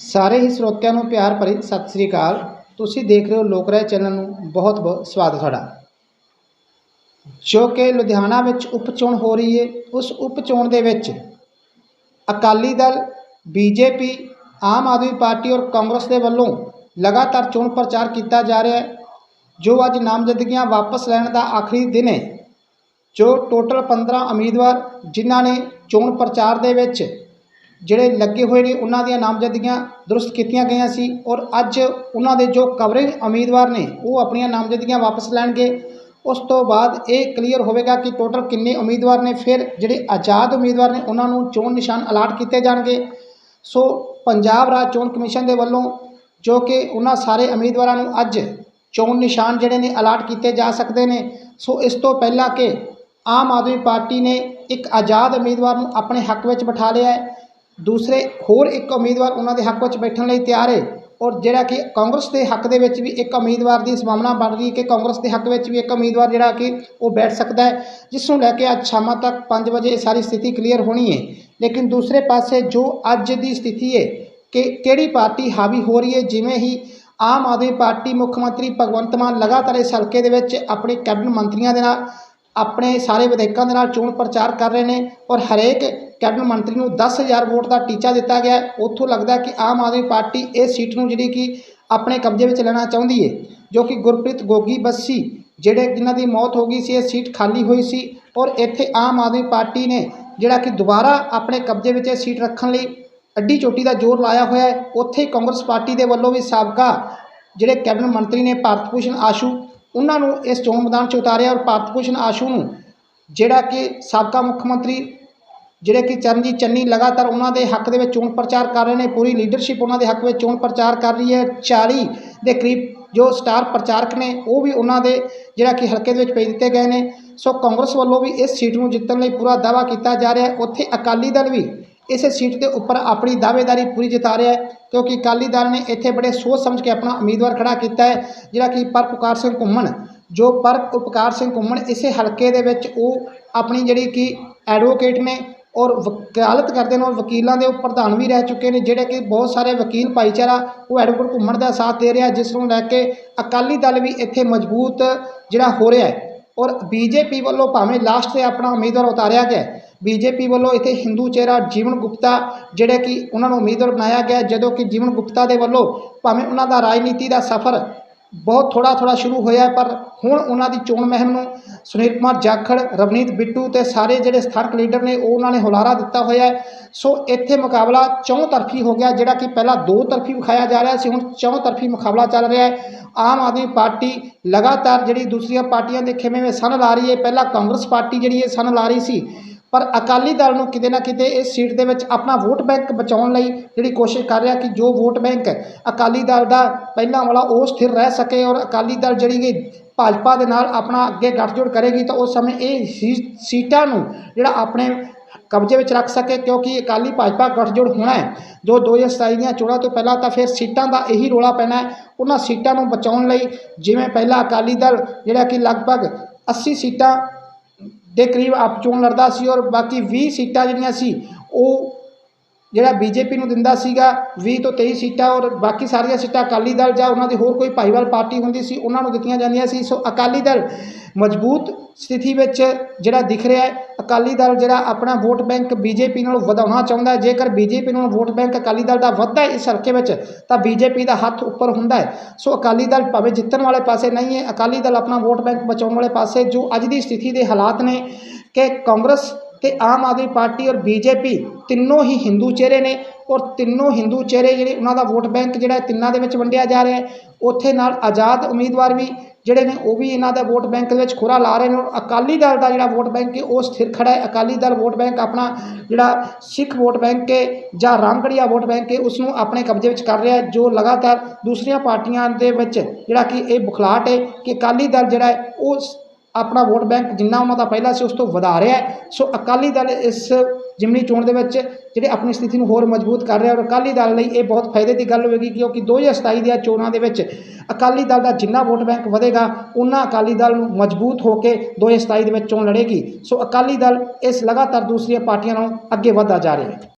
ਸਾਰੇ ਹੀ ਸਰੋਤਿਆਂ ਨੂੰ ਪਿਆਰ ਭਰੀ ਸਤਿ ਸ੍ਰੀ ਅਕਾਲ। ਤੁਸੀਂ ਦੇਖ ਰਹੇ ਹੋ ਲੋਕ ਰਾਏ ਚੈਨਲ ਨੂੰ ਬਹੁਤ ਬਹੁਤ ਸਵਾਗਤ ਤੁਹਾਡਾ। ਜੋ ਕਿ ਲੁਧਿਆਣਾ ਵਿੱਚ ਉਪ ਚੋਣ ਹੋ ਰਹੀ ਹੈ, ਉਸ ਉਪ ਚੋਣ ਦੇ ਵਿੱਚ ਅਕਾਲੀ ਦਲ, ਬੀਜੇਪੀ, ਆਮ ਆਦਮੀ ਪਾਰਟੀ ਔਰ ਕਾਂਗਰਸ ਦੇ ਵੱਲੋਂ ਲਗਾਤਾਰ ਚੋਣ ਪ੍ਰਚਾਰ ਕੀਤਾ ਜਾ ਰਿਹਾ ਹੈ, ਜੋ ਅੱਜ ਨਾਮਜ਼ਦਗੀਆਂ ਵਾਪਸ ਲੈਣ ਦਾ ਆਖਰੀ ਦਿਨ ਹੈ, ਜੋ ਟੋਟਲ 15 ਉਮੀਦਵਾਰ ਜਿਨ੍ਹਾਂ ਨੇ ਚੋਣ ਪ੍ਰਚਾਰ ਦੇ ਵਿੱਚ ਜਿਹੜੇ ਲੱਗੇ ਹੋਏ ਨੇ, ਉਹਨਾਂ ਦੀਆਂ ਨਾਮਜ਼ਦਗੀਆਂ ਦਰੁਸਤ ਕੀਤੀਆਂ ਗਈਆਂ ਸੀ ਔਰ ਅੱਜ ਉਹਨਾਂ ਦੇ ਜੋ ਕਵਰਿੰਗ ਉਮੀਦਵਾਰ ਨੇ, ਉਹ ਆਪਣੀਆਂ ਨਾਮਜ਼ਦਗੀਆਂ ਵਾਪਸ ਲੈਣਗੇ। ਉਸ ਤੋਂ ਬਾਅਦ ਇਹ ਕਲੀਅਰ ਹੋਵੇਗਾ ਕਿ ਟੋਟਲ ਕਿੰਨੇ ਉਮੀਦਵਾਰ ਨੇ, ਫਿਰ ਜਿਹੜੇ ਆਜ਼ਾਦ ਉਮੀਦਵਾਰ ਨੇ, ਉਹਨਾਂ ਨੂੰ ਚੋਣ ਨਿਸ਼ਾਨ ਅਲਾਟ ਕੀਤੇ ਜਾਣਗੇ। ਸੋ ਪੰਜਾਬ ਰਾਜ ਚੋਣ ਕਮਿਸ਼ਨ ਦੇ ਵੱਲੋਂ ਜੋ ਕਿ ਉਹਨਾਂ ਸਾਰੇ ਉਮੀਦਵਾਰਾਂ ਨੂੰ ਅੱਜ ਚੋਣ ਨਿਸ਼ਾਨ ਜਿਹੜੇ ਨੇ, ਅਲਾਟ ਕੀਤੇ ਜਾ ਸਕਦੇ ਨੇ, ਸੋ ਇਸ ਤੋਂ ਪਹਿਲਾਂ ਕਿ ਆਮ ਆਦਮੀ ਪਾਰਟੀ ਨੇ ਇੱਕ ਆਜ਼ਾਦ ਉਮੀਦਵਾਰ ਨੂੰ ਆਪਣੇ ਹੱਕ ਵਿੱਚ ਬਿਠਾ ਲਿਆ ਹੈ। ਦੂਸਰੇ ਹੋਰ ਇੱਕ ਉਮੀਦਵਾਰ ਉਹਨਾਂ ਦੇ ਹੱਕ ਵਿੱਚ ਬੈਠਣ ਲਈ ਤਿਆਰ ਹੈ ਔਰ ਜਿਹੜਾ ਕਿ ਕਾਂਗਰਸ ਦੇ ਹੱਕ ਦੇ ਵਿੱਚ ਵੀ ਇੱਕ ਉਮੀਦਵਾਰ ਦੀ ਸੰਭਾਵਨਾ ਬਣ ਰਹੀ ਹੈ ਕਿ ਕਾਂਗਰਸ ਦੇ ਹੱਕ ਵਿੱਚ ਵੀ ਇੱਕ ਉਮੀਦਵਾਰ ਜਿਹੜਾ ਕਿ ਉਹ ਬੈਠ ਸਕਦਾ ਹੈ, ਜਿਸ ਨੂੰ ਲੈ ਕੇ ਅੱਜ ਸ਼ਾਮਾਂ ਤੱਕ 5 ਵਜੇ ਇਹ ਸਾਰੀ ਸਥਿਤੀ ਕਲੀਅਰ ਹੋਣੀ ਹੈ ਲੇਕਿਨ ਦੂਸਰੇ ਪਾਸੇ ਜੋ ਅੱਜ ਦੀ ਸਥਿਤੀ ਹੈ ਕਿ ਕਿਹੜੀ ਪਾਰਟੀ ਹਾਵੀ ਹੋ ਰਹੀ ਹੈ ਜਿਵੇਂ ਹੀ ਆਮ ਆਦਮੀ ਪਾਰਟੀ ਮੁੱਖ ਮੰਤਰੀ ਭਗਵੰਤ ਮਾਨ ਲਗਾਤਾਰ ਇਸ ਹਲਕੇ ਦੇ ਵਿੱਚ ਆਪਣੇ ਕੈਬਨਿਟ ਮੰਤਰੀਆਂ ਦੇ ਨਾਲ, ਆਪਣੇ ਸਾਰੇ ਵਿਧਾਇਕਾਂ ਦੇ ਨਾਲ ਚੋਣ ਪ੍ਰਚਾਰ ਕਰ ਰਹੇ ਨੇ ਔਰ ਹਰੇਕ ਕੈਬਨਿਟ ਮੰਤਰੀ ਨੂੰ 10000 ਵੋਟ ਦਾ ਟੀਚਾ ਦਿੱਤਾ ਗਿਆ ਉੱਥੋਂ ਲੱਗਦਾ ਕਿ ਆਮ ਆਦਮੀ ਪਾਰਟੀ ਇਸ ਸੀਟ ਨੂੰ ਜਿਹੜੀ ਕਿ ਆਪਣੇ ਕਬਜ਼ੇ ਵਿੱਚ ਲੈਣਾ ਚਾਹੁੰਦੀ ਹੈ, ਜੋ ਕਿ ਗੁਰਪ੍ਰੀਤ ਗੋਗੀ ਬੱਸੀ, ਜਿਹੜੇ ਜਿਨ੍ਹਾਂ ਦੀ ਮੌਤ ਹੋ ਗਈ ਸੀ, ਇਹ ਸੀਟ ਖਾਲੀ ਹੋਈ ਸੀ ਔਰ ਇੱਥੇ ਆਮ ਆਦਮੀ ਪਾਰਟੀ ਨੇ ਜਿਹੜਾ ਕਿ ਦੁਬਾਰਾ ਆਪਣੇ ਕਬਜ਼ੇ ਵਿੱਚ ਇਹ ਸੀਟ ਰੱਖਣ ਲਈ ਅੱਡੀ ਚੋਟੀ ਦਾ ਜ਼ੋਰ ਲਾਇਆ ਹੋਇਆ ਹੈ। ਉੱਥੇ ਹੀ ਕਾਂਗਰਸ ਪਾਰਟੀ ਦੇ ਵੱਲੋਂ ਵੀ ਸਾਬਕਾ ਜਿਹੜੇ ਕੈਬਨਿਟ ਮੰਤਰੀ ਨੇ ਭਾਰਤ ਭੂਸ਼ਣ ਆਸ਼ੂ, ਉਹਨਾਂ ਨੂੰ ਇਸ ਚੋਣ ਮੈਦਾਨ 'ਚ ਉਤਾਰਿਆ ਔਰ ਭਾਰਤ ਭੂਸ਼ਣ ਆਸ਼ੂ ਨੂੰ ਜਿਹੜਾ ਕਿ ਸਾਬਕਾ ਮੁੱਖ ਮੰਤਰੀ ਜਿਹੜੇ ਕਿ ਚਰਨਜੀਤ ਚੰਨੀ ਲਗਾਤਾਰ ਉਹਨਾਂ ਦੇ ਹੱਕ ਦੇ ਵਿੱਚ ਚੋਣ ਪ੍ਰਚਾਰ ਕਰ ਰਹੇ ਨੇ, ਪੂਰੀ ਲੀਡਰਸ਼ਿਪ ਉਹਨਾਂ ਦੇ ਹੱਕ ਵਿੱਚ ਚੋਣ ਪ੍ਰਚਾਰ ਕਰ ਰਹੀ ਹੈ। 40 ਦੇ ਕਰੀਬ ਜੋ ਸਟਾਰ ਪ੍ਰਚਾਰਕ ਨੇ, ਉਹ ਵੀ ਉਹਨਾਂ ਦੇ ਜਿਹੜਾ ਕਿ ਹਲਕੇ ਦੇ ਵਿੱਚ ਭੇਜ ਦਿੱਤੇ ਗਏ ਨੇ। ਸੋ ਕਾਂਗਰਸ ਵੱਲੋਂ ਵੀ ਇਸ ਸੀਟ ਨੂੰ ਜਿੱਤਣ ਲਈ ਪੂਰਾ ਦਾਅਵਾ ਕੀਤਾ ਜਾ ਰਿਹਾ ਹੈ। ਉੱਥੇ ਅਕਾਲੀ ਦਲ ਵੀ ਇਸ ਸੀਟ ਦੇ ਉੱਪਰ ਆਪਣੀ ਦਾਅਵੇਦਾਰੀ ਪੂਰੀ ਜਿਤਾ ਰਿਹਾ ਹੈ, ਕਿਉਂਕਿ ਅਕਾਲੀ ਦਲ ਨੇ ਇੱਥੇ ਬੜੇ ਸੋਚ ਸਮਝ ਕੇ ਆਪਣਾ ਉਮੀਦਵਾਰ ਖੜਾ ਕੀਤਾ ਹੈ, ਜਿਹੜਾ ਕਿ ਪਰਪਕਾਰ ਸਿੰਘ ਘੁੰਮਣ, ਜੋ ਪਰ ਉਪਕਾਰ ਸਿੰਘ ਘੁੰਮਣ ਇਸੇ ਹਲਕੇ ਦੇ ਵਿੱਚ ਉਹ ਆਪਣੀ ਜਿਹੜੀ ਕਿ ਐਡਵੋਕੇਟ ਨੇ ਔਰ ਵਕਾਲਤ ਕਰਦੇ ਨੇ ਔਰ ਵਕੀਲਾਂ ਦੇ ਉਹ ਪ੍ਰਧਾਨ ਵੀ ਰਹਿ ਚੁੱਕੇ ਨੇ, ਜਿਹੜੇ ਕਿ ਬਹੁਤ ਸਾਰੇ ਵਕੀਲ ਭਾਈਚਾਰਾ ਉਹ ਐਡਵੋਕੇਟ ਘੁੰਮਣ ਦਾ ਸਾਥ ਦੇ ਰਿਹਾ, ਜਿਸ ਨੂੰ ਲੈ ਕੇ ਅਕਾਲੀ ਦਲ ਵੀ ਇੱਥੇ ਮਜ਼ਬੂਤ ਜਿਹੜਾ ਹੋ ਰਿਹਾ ਹੈ। ਔਰ ਬੀਜੇਪੀ ਵੱਲੋਂ ਭਾਵੇਂ ਲਾਸਟ ਤੇ ਆਪਣਾ ਉਮੀਦਵਾਰ ਉਤਾਰਿਆ ਗਿਆ ਬੀਜੇਪੀ ਵੱਲੋਂ ਇੱਥੇ ਹਿੰਦੂ ਚਿਹਰਾ ਜੀਵਨ ਗੁਪਤਾ ਜਿਹੜੇ ਕਿ ਉਹਨਾਂ ਨੂੰ ਉਮੀਦਵਾਰ ਬਣਾਇਆ ਗਿਆ ਜਦੋਂ ਕਿ ਜੀਵਨ ਗੁਪਤਾ ਦੇ ਵੱਲੋਂ ਭਾਵੇਂ ਉਹਨਾਂ ਦਾ ਰਾਜਨੀਤੀ ਦਾ ਸਫ਼ਰ ਬਹੁਤ ਥੋੜਾ ਥੋੜਾ ਸ਼ੁਰੂ ਹੋਇਆ ਪਰ ਹੁਣ ਉਹਨਾਂ ਦੀ ਚੋਣ ਮੁਹਿੰਮ ਨੂੰ ਸੁਨੀਲ ਕੁਮਾਰ ਜਾਖੜ, ਰਵਨੀਤ ਬਿੱਟੂ ਤੇ ਸਾਰੇ ਜਿਹੜੇ ਸਥਾਨਕ ਲੀਡਰ ਨੇ, ਉਹ ਉਹਨਾਂ ਨੇ ਹੁਲਾਰਾ ਦਿੱਤਾ ਹੋਇਆ ਹੈ। ਸੋ ਇੱਥੇ ਮੁਕਾਬਲਾ ਚੌਂ ਤਰਫੀ ਹੋ ਗਿਆ, ਜਿਹੜਾ ਕਿ ਪਹਿਲਾਂ ਦੋ ਤਰਫੀ ਵਿਖਾਇਆ ਜਾ ਰਿਹਾ ਸੀ, ਹੁਣ ਚੌਂ ਤਰਫੀ ਮੁਕਾਬਲਾ ਚੱਲ ਰਿਹਾ ਹੈ। ਆਮ ਆਦਮੀ ਪਾਰਟੀ ਲਗਾਤਾਰ ਜਿਹੜੀ ਦੂਸਰੀਆਂ ਪਾਰਟੀਆਂ ਦੇ ਖੇਮੇ ਵਿੱਚ ਸਨ ਲਾ ਰਹੀ ਹੈ। ਪਹਿਲਾਂ ਕਾਂਗਰਸ ਪਾਰਟੀ ਜਿਹੜੀ ਇਹ ਸਨ ਲਾ ਰਹੀ ਸੀ ਪਰ ਅਕਾਲੀ ਦਲ ਨੂੰ ਕਿਤੇ ਨਾ ਕਿਤੇ ਇਸ ਸੀਟ ਦੇ ਵਿੱਚ ਆਪਣਾ ਵੋਟ ਬੈਂਕ ਬਚਾਉਣ ਲਈ ਜਿਹੜੀ ਕੋਸ਼ਿਸ਼ ਕਰ ਰਿਹਾ ਕਿ ਜੋ ਵੋਟ ਬੈਂਕ ਅਕਾਲੀ ਦਲ ਦਾ ਪਹਿਲਾਂ ਵਾਲਾ ਉਹ ਸਥਿਰ ਰਹਿ ਸਕੇ ਔਰ ਅਕਾਲੀ ਦਲ ਜਿਹੜੀ ਕਿ ਭਾਜਪਾ ਦੇ ਨਾਲ ਆਪਣਾ ਅੱਗੇ ਗੱਠਜੋੜ ਕਰੇਗੀ ਤਾਂ ਉਸ ਸਮੇਂ ਇਹ ਸੀਟਾਂ ਨੂੰ ਜਿਹੜਾ ਆਪਣੇ ਕਬਜ਼ੇ ਵਿੱਚ ਰੱਖ ਸਕੇ ਕਿਉਂਕਿ ਅਕਾਲੀ ਭਾਜਪਾ ਗੱਠਜੋੜ ਹੋਣਾ ਹੈ। ਜੋ 2027 ਦੀਆਂ ਚੋਣਾਂ ਤੋਂ ਪਹਿਲਾਂ ਤਾਂ ਫਿਰ ਸੀਟਾਂ ਦਾ ਇਹੀ ਰੋਲਾ ਪੈਣਾ ਉਹਨਾਂ ਸੀਟਾਂ ਨੂੰ ਬਚਾਉਣ ਲਈ ਜਿਵੇਂ ਪਹਿਲਾਂ ਅਕਾਲੀ ਦਲ ਜਿਹੜਾ ਕਿ ਲਗਭਗ 80 ਸੀਟਾਂ ਦੇ ਕਰੀਬ ਆਪ ਚੋਣ ਲੜਦਾ ਸੀ ਔਰ ਬਾਕੀ 20 ਸੀਟਾਂ ਜਿਹੜੀਆਂ ਸੀ ਉਹ ਜਿਹੜਾ ਬੀਜੇਪੀ ਨੂੰ ਦਿੰਦਾ ਸੀਗਾ 20 ਤੋਂ 23 ਸੀਟਾਂ ਔਰ ਬਾਕੀ ਸਾਰੀਆਂ ਸੀਟਾਂ ਅਕਾਲੀ ਦਲ ਜਾਂ ਉਹਨਾਂ ਦੀ ਹੋਰ ਕੋਈ ਭਾਈਵਾਲ ਪਾਰਟੀ ਹੁੰਦੀ ਸੀ, ਉਹਨਾਂ ਨੂੰ ਦਿੱਤੀਆਂ ਜਾਂਦੀਆਂ ਸੀ। ਸੋ ਅਕਾਲੀ ਦਲ ਮਜ਼ਬੂਤ ਸਥਿਤੀ ਵਿੱਚ ਜਿਹੜਾ ਦਿਖ ਰਿਹਾ ਹੈ, ਅਕਾਲੀ ਦਲ ਜਿਹੜਾ ਆਪਣਾ ਵੋਟ ਬੈਂਕ ਬੀਜੇਪੀ ਨਾਲ ਵਧਾਉਣਾ ਚਾਹੁੰਦਾ ਹੈ। ਜੇਕਰ ਬੀਜੇਪੀ ਨਾਲ ਵੋਟ ਬੈਂਕ ਅਕਾਲੀ ਦਲ ਦਾ ਵੱਧਦਾ ਹੈ ਇਸ ਹਲਕੇ ਵਿੱਚ, ਤਾਂ ਬੀਜੇਪੀ ਦਾ ਹੱਥ ਉੱਪਰ ਹੁੰਦਾ ਹੈ। ਸੋ ਅਕਾਲੀ ਦਲ ਭਾਵੇਂ ਜਿੱਤਣ ਵਾਲੇ ਪਾਸੇ ਨਹੀਂ ਹੈ, ਅਕਾਲੀ ਦਲ ਆਪਣਾ ਵੋਟ ਬੈਂਕ ਬਚਾਉਣ ਵਾਲੇ ਪਾਸੇ, ਜੋ ਅੱਜ ਦੀ ਸਥਿਤੀ ਦੇ ਹਾਲਾਤ ਨੇ ਕਿ ਕਾਂਗਰਸ ਤੇ ਆਮ ਆਦਮੀ ਪਾਰਟੀ ਔਰ ਬੀਜੇਪੀ ਤਿੰਨੋਂ ਹੀ ਹਿੰਦੂ ਚਿਹਰੇ ਨੇ ਔਰ ਤਿੰਨੋਂ ਹਿੰਦੂ ਚਿਹਰੇ ਜਿਹੜੇ ਉਹਨਾਂ ਦਾ ਵੋਟ ਬੈਂਕ ਜਿਹੜਾ ਤਿੰਨਾਂ ਦੇ ਵਿੱਚ ਵੰਡਿਆ ਜਾ ਰਿਹਾ ਹੈ। ਉੱਥੇ ਨਾਲ ਆਜ਼ਾਦ ਉਮੀਦਵਾਰ ਵੀ ਜਿਹੜੇ ਨੇ ਉਹ ਵੀ ਇਹਨਾਂ ਦਾ ਵੋਟ ਬੈਂਕ ਦੇ ਵਿੱਚ ਖੁਰਾ ਲਾ ਰਹੇ ਨੇ ਔਰ ਅਕਾਲੀ ਦਲ ਦਾ ਜਿਹੜਾ ਵੋਟ ਬੈਂਕ ਹੈ ਉਹ ਸਥਿਰ ਖੜਾ ਹੈ। ਅਕਾਲੀ ਦਲ ਵੋਟ ਬੈਂਕ ਆਪਣਾ ਜਿਹੜਾ ਸਿੱਖ ਵੋਟ ਬੈਂਕ ਹੈ ਜਾਂ ਰਾਮਗੜੀਆ ਵੋਟ ਬੈਂਕ ਹੈ ਉਸ ਨੂੰ ਆਪਣੇ ਕਬਜ਼ੇ ਵਿੱਚ ਕਰ ਰਿਹਾ ਹੈ, ਜੋ ਲਗਾਤਾਰ ਦੂਸਰੀਆਂ ਪਾਰਟੀਆਂ ਦੇ ਵਿੱਚ ਜਿਹੜਾ ਕਿ ਇਹ ਬੁਖਲਾਟ ਹੈ ਕਿ ਅਕਾਲੀ ਦਲ ਜਿਹੜਾ ਹੈ ਉਹ ਆਪਣਾ ਵੋਟ ਬੈਂਕ ਜਿੰਨਾ ਉਹਨਾਂ ਦਾ ਪਹਿਲਾਂ ਸੀ ਉਸ ਤੋਂ ਵਧਾ ਰਿਹਾ ਹੈ। ਸੋ ਅਕਾਲੀ ਦਲ ਇਸ ਜਿਮਨੀ ਚੋਣ ਦੇ ਵਿੱਚ ਜਿਹੜੇ ਆਪਣੀ ਸਥਿਤੀ ਨੂੰ ਹੋਰ ਮਜ਼ਬੂਤ ਕਰ ਰਿਹਾ ਔਰ ਅਕਾਲੀ ਦਲ ਲਈ ਇਹ ਬਹੁਤ ਫਾਇਦੇ ਦੀ ਗੱਲ ਹੋਵੇਗੀ ਕਿਉਂਕਿ 2027 ਦੀਆਂ ਚੋਣਾਂ ਦੇ ਵਿੱਚ ਅਕਾਲੀ ਦਲ ਦਾ ਜਿੰਨਾ ਵੋਟ ਬੈਂਕ ਵਧੇਗਾ ਉਹਨਾਂ ਅਕਾਲੀ ਦਲ ਨੂੰ ਮਜ਼ਬੂਤ ਹੋ ਕੇ 2027 ਦੇ ਵਿੱਚ ਚੋਣ ਲੜੇਗੀ। ਸੋ ਅਕਾਲੀ ਦਲ ਇਸ ਲਗਾਤਾਰ ਦੂਸਰੀਆਂ ਪਾਰਟੀਆਂ ਨਾਲੋਂ ਅੱਗੇ ਵਧਦਾ ਜਾ ਰਿਹਾ ਹੈ।